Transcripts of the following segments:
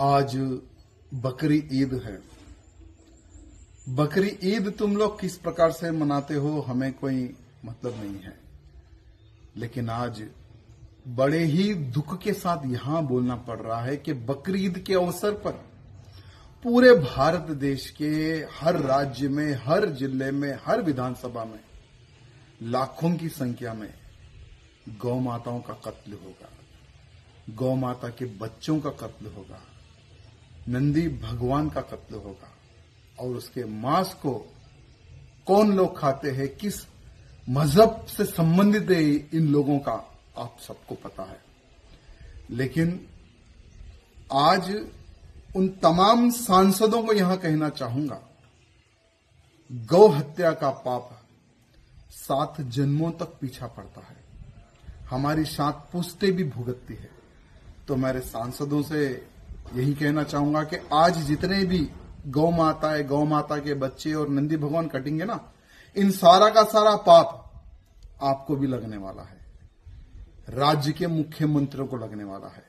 आज बकरी ईद है। बकरी ईद तुम लोग किस प्रकार से मनाते हो, हमें कोई मतलब नहीं है। लेकिन आज बड़े ही दुख के साथ यहाँ बोलना पड़ रहा है कि बकरी ईद के अवसर पर पूरे भारत देश के हर राज्य में, हर ज़िले में, हर विधानसभा में, लाखों की संख्या में गौ माताओं का कत्ल होगा। गौ माता के बच्चों का कत्ल होगा। नंदी भगवान का कत्ल होगा और उसके मांस को कौन लोग खाते हैं, किस मज़हब से संबंधित है इन लोगों का आप सबको पता है। लेकिन आज उन तमाम सांसदों को यहाँ कहना चाहूँगा, गौ हत्या का पाप सात जन्मों तक पीछा पड़ता है। हमारी सात पुश्ते भी भुगतती है। तो मेरे सांसदों से यही कहना चाहूँगा कि आज जितने भी गौ माता है गौ माता के बच्चे और नंदी भगवान कटेंगे ना, इन सारा का सारा पाप आपको भी लगने वाला है। राज्य के मुख्यमंत्रियों को लगने वाला है।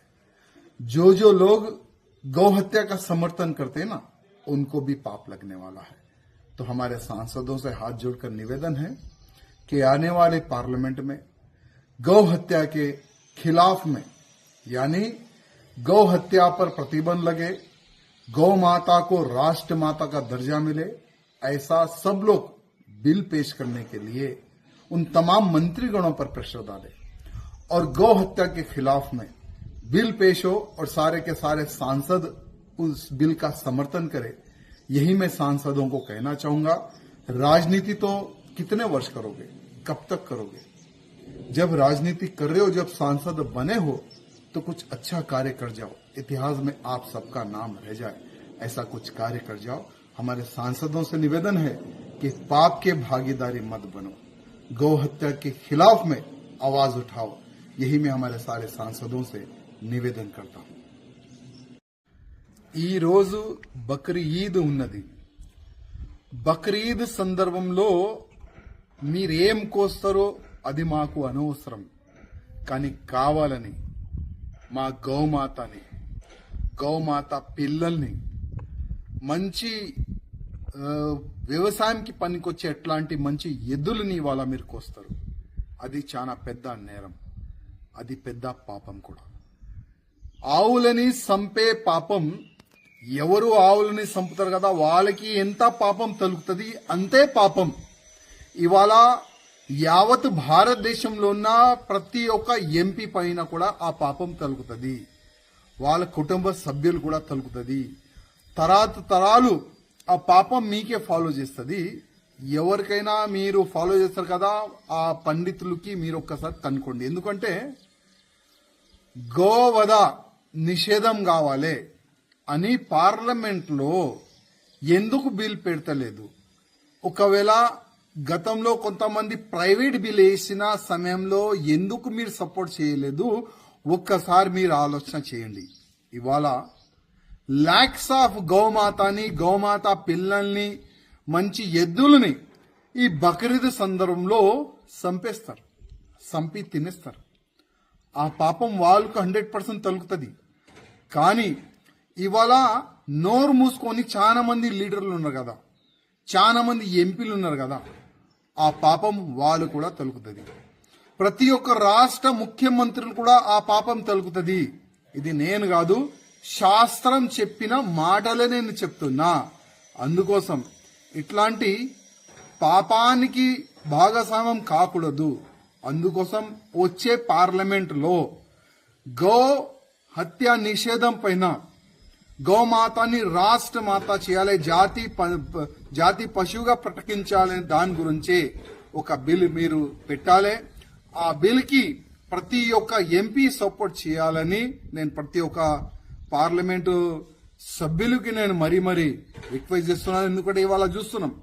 जो जो लोग गौ हत्या का समर्थन करते हैं ना, उनको भी पाप लगने वाला है। तो हमारे सांसदों से हाथ जोड़कर निवेदन है कि आने वाले पार्लियामेंट में गौ हत्या के खिलाफ में, यानी गौ हत्या पर प्रतिबंध लगे, गौ माता को राष्ट्र माता का दर्जा मिले, ऐसा सब लोग बिल पेश करने के लिए उन तमाम मंत्रीगणों पर प्रेशर डाले। और गौ हत्या के खिलाफ में बिल पेश हो और सारे के सारे सांसद उस बिल का समर्थन करें, यही मैं सांसदों को कहना चाहूँगा, राजनीति तो कितने वर्ष करोगे, कब तक करोगे? जब राजनीति कर रहे हो, जब सांसद बने हो तो कुछ अच्छा कार्य कर जाओ इतिहास में आप सबका नाम रह जाए ऐसा कुछ कार्य कर जाओ हमारे सांसदों से निवेदन है कि पाप के भागीदारी मत बनो गौ हत्या के खिलाफ में आवाज उठाओ यही मैं हमारे सारे सांसदों से నివేదన करता हूं ఈ రోజు బక్రీ ఈద్ ఉన్నది బక్రీద్ సందర్భంలో మీరేం కోస్తారో అది మాకు అనవసరం కానీ కావాలని మా గౌమాతని గౌమాత పిల్లల్ని మంచి వ్యవసాయంకి పనికొచ్చే ఎట్లాంటి మంచి ఎద్దులని ఇవాళ మీరు కోస్తారు. అది చాలా పెద్ద నేరం. అది పెద్ద పాపం కూడా. ఆవులని సంపే పాపం ఎవరు ఆవులని సంపుతారు కదా? వాళ్ళకి ఎంత పాపం తలుగుతుంది అంతే పాపం. ఇవాళ యావత్ భారతదేశంలో ఉన్న ప్రతి ఒక్క ఎంపీ పైన కూడా ఆ పాపం తలుగుతుంది వాళ్ళ కుటుంబ సభ్యులు కూడా తలుగుతుంది తరాత తరాలు ఆ పాపం మీకే ఫాలో చేస్తుంది. ఎవరికైనా మీరు ఫాలో చేస్తారు కదా ఆ పండితులకి మీరు ఒక్కసారి కనుక్కోండి. ఎందుకంటే గోవధ నిషేధం కావాలి అని పార్లమెంట్లో ఎందుకు బిల్ పెడతలేదు? ఒకవేళ గతంలో కొంతమంది ప్రైవేట్ బిల్ వేసిన సమయంలో ఎందుకు మీరు సపోర్ట్ చేయలేదు? ఒక్కసారి మీరు ఆలోచన చేయండి. ఇవాళ ల్యాక్స్ ఆఫ్ గౌమాతని గౌమాత పిల్లల్ని మంచి ఎద్దులని ఈ బక్రీద్ సందర్భంలో చంపేస్తారు. సంపి తినేస్తారు. ఆ పాపం వాళ్ళకు హండ్రెడ్ పర్సెంట్ తలుగుతుంది కానీ ఇవాళ నోరు మూసుకొని చాలా మంది లీడర్లు ఉన్నారు కదా. చాలా మంది ఎంపీలు ఉన్నారు కదా ఆ పాపం వాళ్ళు కూడా తలుగుతుంది ప్రతి ఒక్క రాష్ట్ర ముఖ్యమంత్రులు కూడా ఆ పాపం తలుగుతుంది ఇది నేను కాదు శాస్త్రం చెప్పిన మాటలే నేను చెప్తున్నా. అందుకోసం ఇట్లాంటి పాపానికి భాగస్వామ్యం కాకూడదు. అందుకోసం వచ్చే పార్లమెంట్లో గో హత్య నిషేధం పైన గోమాతని రాష్ట్ర మాత చేయాలి జాతి ప- జాతి పశువుగా ప్రకటించాలి దాని గురించి ఒక బిల్ మీరు పెట్టాలి. ఆ బిల్కి ప్రతి ఒక్క ఎంపీ సపోర్ట్ చేయాలని నేను ప్రతి ఒక్క పార్లమెంటు సభ్యులకి నేను మరీ మరీ రిక్వెస్ట్ చేస్తున్నాను. ఎందుకంటే ఇవాళ చూస్తున్నాం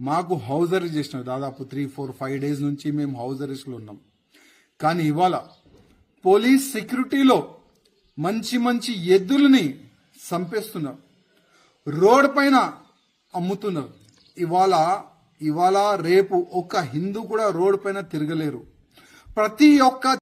మాకు హౌస్ అరెస్ట్ చేసినారు. దాదాపు త్రీ ఫోర్ ఫైవ్ డేస్ నుంచి మేము హౌస్ అరెస్ట్లో ఉన్నాం. కానీ ఇవాళ పోలీస్ సెక్యూరిటీలో మంచి మంచి ఎద్దులని చంపేస్తున్నారు రోడ్ పైన అమ్ముతున్నారు. ఇవాళ ఇవాళ రేపు ఒక్క హిందూ కూడా రోడ్ పైన తిరగలేరు. ప్రతి ఒక్క